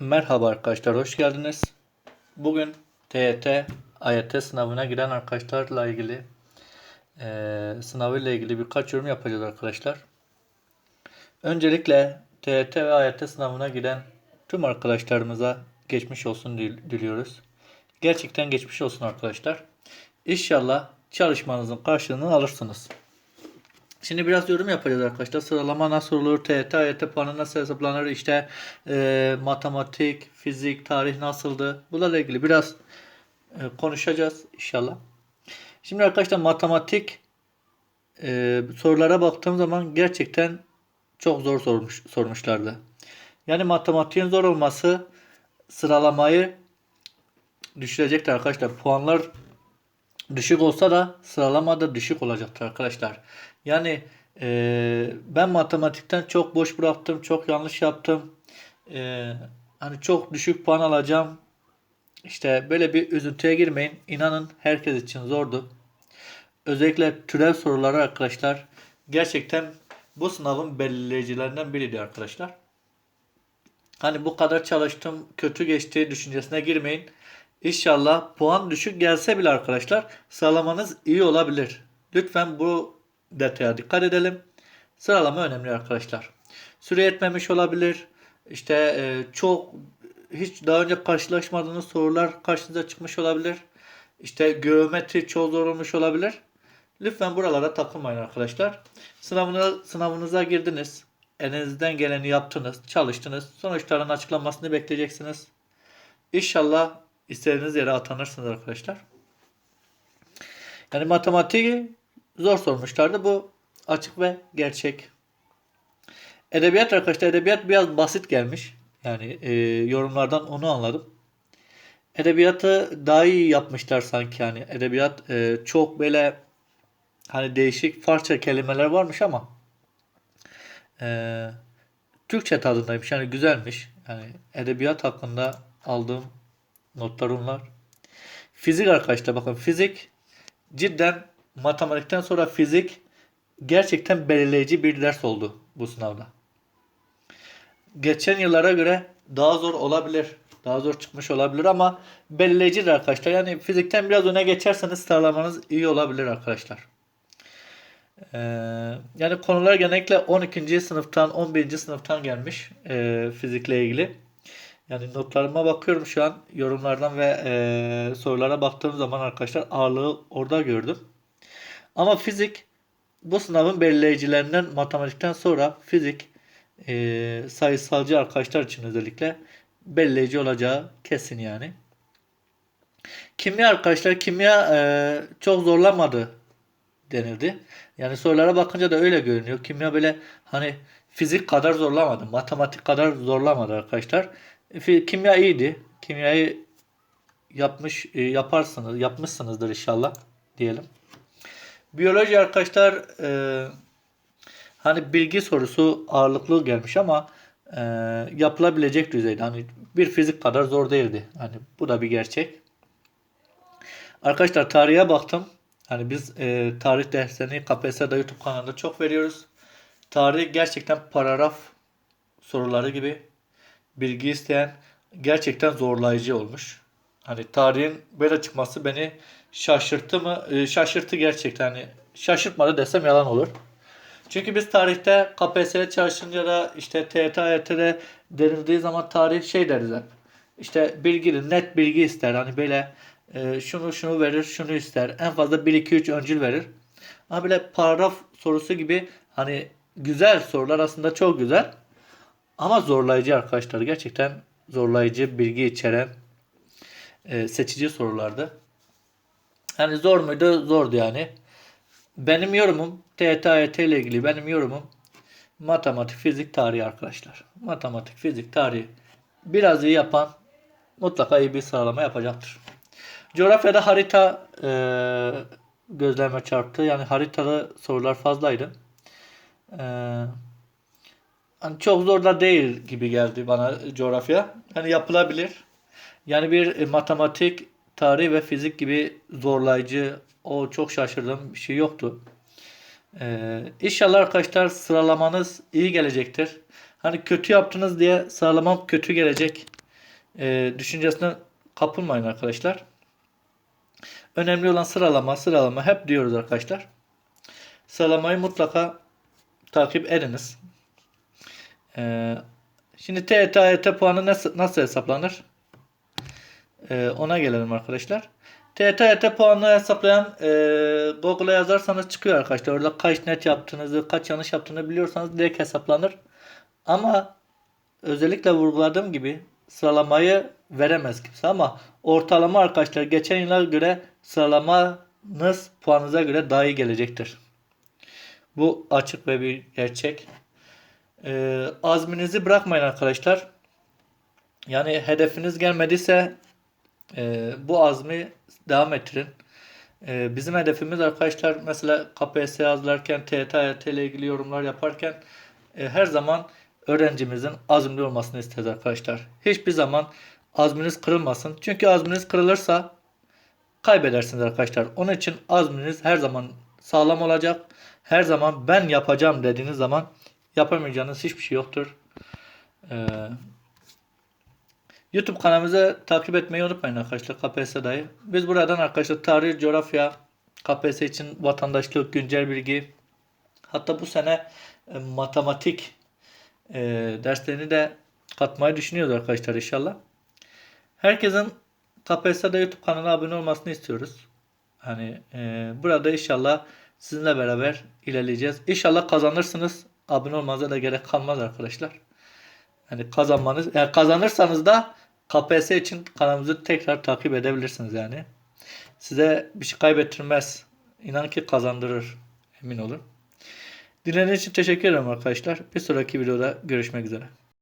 Merhaba arkadaşlar, hoş geldiniz. Bugün TYT, AYT sınavına giren arkadaşlarla ilgili eee sınavıyla ilgili birkaç yorum yapacağız arkadaşlar. Öncelikle TYT ve AYT sınavına giren tüm arkadaşlarımıza geçmiş olsun dil- diliyoruz. Gerçekten geçmiş olsun arkadaşlar. İnşallah çalışmanızın karşılığını alırsınız. Şimdi biraz yorum yapacağız arkadaşlar. Sıralama nasıl olur? TYT, AYT puanı nasıl hesaplanır? İşte e, matematik, fizik, tarih nasıldı? Bunlarla ilgili biraz e, konuşacağız inşallah. Şimdi arkadaşlar matematik e, sorulara baktığım zaman gerçekten çok zor sormuş, sormuşlardı. Yani matematiğin zor olması sıralamayı düşürecektir arkadaşlar. Puanlar düşük olsa da sıralamada düşük olacaktır arkadaşlar. Yani e, ben matematikten çok boş bıraktım, çok yanlış yaptım. E, hani çok düşük puan alacağım. İşte böyle bir üzüntüye girmeyin. İnanın herkes için zordu. Özellikle türev soruları arkadaşlar gerçekten bu sınavın belirleyicilerinden biriydi arkadaşlar. Hani bu kadar çalıştım, kötü geçti düşüncesine girmeyin. İnşallah puan düşük gelse bile arkadaşlar sıralamanız iyi olabilir. Lütfen bu detaya dikkat edelim. Sıralama önemli arkadaşlar. Süre yetmemiş olabilir. İşte e, çok hiç daha önce karşılaşmadığınız sorular karşınıza çıkmış olabilir. İşte geometri çok zor olmuş olabilir. Lütfen buralara takılmayın arkadaşlar. Sınavına, sınavınıza girdiniz. Elinizden geleni yaptınız, çalıştınız. Sonuçların açıklanmasını bekleyeceksiniz. İnşallah istediğiniz yere atanırsınız arkadaşlar. Yani matematiği zor sormuşlardı. Bu açık ve gerçek. Edebiyat arkadaşlar edebiyat biraz basit gelmiş. Yani e, yorumlardan onu anladım. Edebiyatı daha iyi yapmışlar sanki yani. Edebiyat e, çok böyle hani değişik Farsça kelimeler varmış ama e, Türkçe tadındaymış. Yani güzelmiş. Yani edebiyat hakkında aldığım notlar onlar. Fizik arkadaşlar bakın fizik cidden matematikten sonra fizik gerçekten belirleyici bir ders oldu bu sınavda. Geçen yıllara göre daha zor olabilir. Daha zor çıkmış olabilir ama belirleyicidir arkadaşlar. Yani fizikten biraz öne geçerseniz sıralamanız iyi olabilir arkadaşlar. Ee, yani konular genellikle 12. sınıftan 11. sınıftan gelmiş e, fizikle ilgili. Yani notlarıma bakıyorum şu an yorumlardan ve e, sorulara baktığım zaman arkadaşlar ağırlığı orada gördüm. Ama fizik bu sınavın belirleyicilerinden matematikten sonra fizik e, sayısalcı arkadaşlar için özellikle belirleyici olacağı kesin yani. Kimya arkadaşlar kimya e, çok zorlamadı denildi. Yani sorulara bakınca da öyle görünüyor. Kimya böyle hani fizik kadar zorlamadı. Matematik kadar zorlamadı arkadaşlar. Fi- Kimya iyiydi. Kimyayı yapmış e, yaparsınız, yapmışsınızdır inşallah diyelim. Biyoloji arkadaşlar e, hani bilgi sorusu ağırlıklı gelmiş ama e, yapılabilecek düzeyde. Hani bir fizik kadar zor değildi. Hani bu da bir gerçek. Arkadaşlar tarihe baktım. Hani biz e, tarih derslerini KPSS'de YouTube kanalında çok veriyoruz. Tarih gerçekten paragraf soruları gibi bilgi isteyen gerçekten zorlayıcı olmuş. Hani tarihin böyle çıkması beni şaşırttı mı? E, şaşırttı gerçekten. Hani şaşırtmadı desem yalan olur. Çünkü biz tarihte KPSS'ye çalışınca da işte TYT, AYT'de denildiği zaman tarih şey deriz hep. İşte bilgili, net bilgi ister. Hani böyle e, şunu şunu verir, şunu ister. En fazla 1-2-3 öncül verir. Ama böyle paragraf sorusu gibi hani güzel sorular aslında çok güzel. Ama zorlayıcı arkadaşlar. Gerçekten zorlayıcı, bilgi içeren e, seçici sorulardı. Hani zor muydu? Zordu yani. Benim yorumum TYT ile ilgili benim yorumum matematik, fizik, tarih arkadaşlar. Matematik, fizik, tarih biraz iyi yapan mutlaka iyi bir sıralama yapacaktır. Coğrafyada harita e, gözleme çarptı. Yani haritalı sorular fazlaydı. E, hani çok zor da değil gibi geldi bana coğrafya. Yani yapılabilir. Yani bir e, matematik, tarih ve fizik gibi zorlayıcı, o çok şaşırdığım bir şey yoktu. Ee, inşallah arkadaşlar sıralamanız iyi gelecektir. Hani kötü yaptınız diye sıralamam kötü gelecek e, düşüncesine kapılmayın arkadaşlar. Önemli olan sıralama, sıralama hep diyoruz arkadaşlar. Sıralamayı mutlaka takip ediniz. Ee, şimdi TET, AYT puanı nasıl, nasıl hesaplanır? Ee, ona gelelim arkadaşlar. TET, AYT puanını hesaplayan e, Google'a yazarsanız çıkıyor arkadaşlar. Orada kaç net yaptığınızı, kaç yanlış yaptığını biliyorsanız direkt hesaplanır. Ama özellikle vurguladığım gibi sıralamayı veremez kimse ama ortalama arkadaşlar geçen yıla göre sıralamanız puanınıza göre daha iyi gelecektir. Bu açık ve bir gerçek. Ee, azminizi bırakmayın arkadaşlar. Yani hedefiniz gelmediyse e, bu azmi devam ettirin. E, bizim hedefimiz arkadaşlar mesela KPSS yazarken, TYT, AYT ile ilgili yorumlar yaparken e, her zaman öğrencimizin azimli olmasını isteriz arkadaşlar. Hiçbir zaman azminiz kırılmasın. Çünkü azminiz kırılırsa kaybedersiniz arkadaşlar. Onun için azminiz her zaman sağlam olacak. Her zaman ben yapacağım dediğiniz zaman yapamayacağınız hiçbir şey yoktur. Ee, YouTube kanalımızı takip etmeyi unutmayın arkadaşlar KPSS dayı. Biz buradan arkadaşlar tarih, coğrafya, KPSS için vatandaşlık, güncel bilgi hatta bu sene e, matematik e, derslerini de katmayı düşünüyoruz arkadaşlar inşallah. Herkesin KPSS'de YouTube kanalına abone olmasını istiyoruz. Hani e, burada inşallah sizinle beraber ilerleyeceğiz. İnşallah kazanırsınız. Abone olmanıza gerek kalmaz arkadaşlar. Yani kazanmanız, yani kazanırsanız da KPSS için kanalımızı tekrar takip edebilirsiniz yani. Size bir şey kaybettirmez. İnan ki kazandırır. Emin olun. Dinlediğiniz için teşekkür ederim arkadaşlar. Bir sonraki videoda görüşmek üzere.